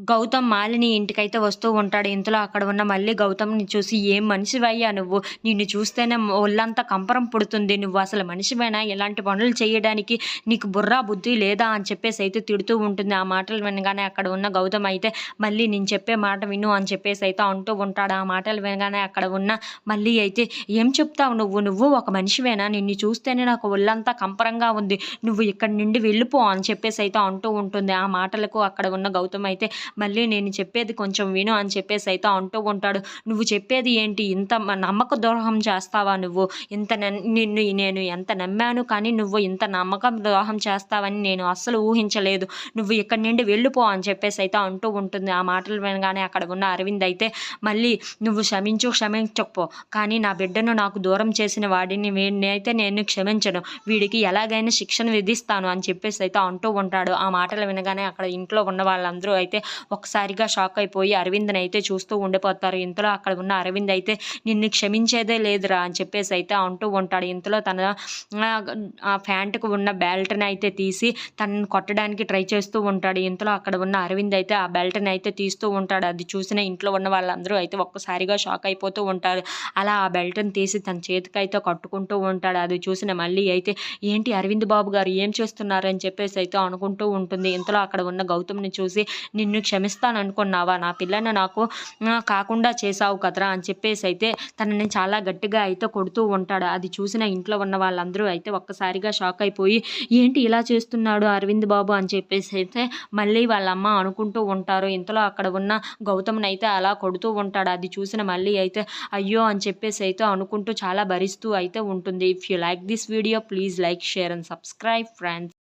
గౌతమ్ మాలిని ఇంటికైతే వస్తూ ఉంటాడు. ఇంతలో అక్కడ ఉన్న మళ్ళీ గౌతమ్ని చూసి ఏం మనిషివయ్యా నువ్వు? నిన్ను చూస్తేనే ఒళ్ళంతా కంపరం పుడుతుంది. నువ్వు అసలు మనిషివేనా? ఇలాంటి పనులు చేయడానికి నీకు బుర్రా బుద్ధి లేదా? అని చెప్పేసి అయితే తిడుతూ ఉంటుంది. ఆ మాటలు వినగానే అక్కడ ఉన్న గౌతమ్ అయితే మళ్ళీ నేను చెప్పే మాట విను అని చెప్పేసి అయితే అంటూ ఉంటాడు. ఆ మాటలు వినగానే అక్కడ ఉన్న మళ్ళీ అయితే ఏం చెప్తావు నువ్వు? నువ్వు ఒక మనిషివేనా? నిన్ను చూస్తేనే నాకు ఒళ్ళంతా కంపరంగా ఉంది. నువ్వు ఇక్కడి నుండి వెళ్ళిపో అని చెప్పేసి అయితే అంటూ ఉంటుంది. ఆ మాటలకు అక్కడ ఉన్న గౌతమ్ అయితే మళ్ళీ నేను చెప్పేది కొంచెం విను అని చెప్పేసి అయితే అంటూ ఉంటాడు. నువ్వు చెప్పేది ఏంటి? ఇంత మ- నమ్మక ద్రోహం చేస్తావా నువ్వు? ఇంత నన్- నిన్ను నేను ఎంత నమ్మాను? కానీ నువ్వు ఇంత నమ్మకం ద్రోహం చేస్తావని నేను అస్సలు ఊహించలేదు. నువ్వు ఇక్కడి నుండి వెళ్ళిపో అని చెప్పేసి అయితే అంటూ ఉంటుంది. ఆ మాటలు వినగానే అక్కడ ఉన్న అరవింద్ అయితే మళ్ళీ నువ్వు క్షమించు క్షమించకపో. కానీ నా బిడ్డను నాకు దూరం చేసిన వాడిని అయితే నేను క్షమించను. వీడికి ఎలాగైనా శిక్షణ విధిస్తాను అని చెప్పేసి అయితే అంటూ ఉంటాడు. ఆ మాటలు వినగానే అక్కడ ఇంట్లో ఉన్న వాళ్ళందరూ అయితే ఒక్కసారిగా షాక్ అయిపోయి అరవింద్ని అయితే చూస్తూ ఉండిపోతారు. ఇంతలో అక్కడ ఉన్న అరవింద్ అయితే నిన్ను క్షమించేదే లేదురా అని చెప్పేసి అయితే అంటూ ఉంటాడు. ఇంతలో తన ఆ, ప్యాంటుకు ఉన్న బెల్ట్ని అయితే తీసి తనను కొట్టడానికి ట్రై చేస్తూ ఉంటాడు. ఇంతలో అక్కడ ఉన్న అరవింద్ అయితే ఆ బెల్ట్ని అయితే తీస్తూ ఉంటాడు. అది చూసిన ఇంట్లో ఉన్న వాళ్ళందరూ అయితే ఒక్కసారిగా షాక్ అయిపోతూ ఉంటారు. అలా ఆ బెల్ట్ని తీసి తన చేతికైతే కట్టుకుంటూ ఉంటాడు. అది చూసిన మళ్ళీ అయితే ఏంటి అరవింద్ బాబు గారు ఏం చేస్తున్నారని చెప్పేసి అయితే అనుకుంటూ ఉంటుంది. ఇంతలో అక్కడ ఉన్న గౌతమ్ని చూసి నిన్ను క్షమిస్తాను అనుకున్నావా నా పిల్లని నాకు కాకుండా చేసావు కదరా అని చెప్పేసి అయితే తనని చాలా గట్టిగా అయితే కొడుతూ ఉంటాడు. అది చూసిన ఇంట్లో ఉన్న వాళ్ళందరూ అయితే ఒక్కసారిగా షాక్ అయిపోయి ఏంటి ఇలా చేస్తున్నాడు అరవింద్ బాబు? అని చెప్పేసి అయితే మళ్ళీ వాళ్ళమ్మ అనుకుంటూ ఉంటారు. ఇంతలో అక్కడ ఉన్న గౌతమ్ని అయితే అలా కొడుతూ ఉంటాడు. అది చూసిన మళ్ళీ అయితే అయ్యో అని చెప్పేసి అయితే అనుకుంటూ చాలా భరిస్తూ అయితే ఉంటుంది. If you like this video please like share and subscribe friends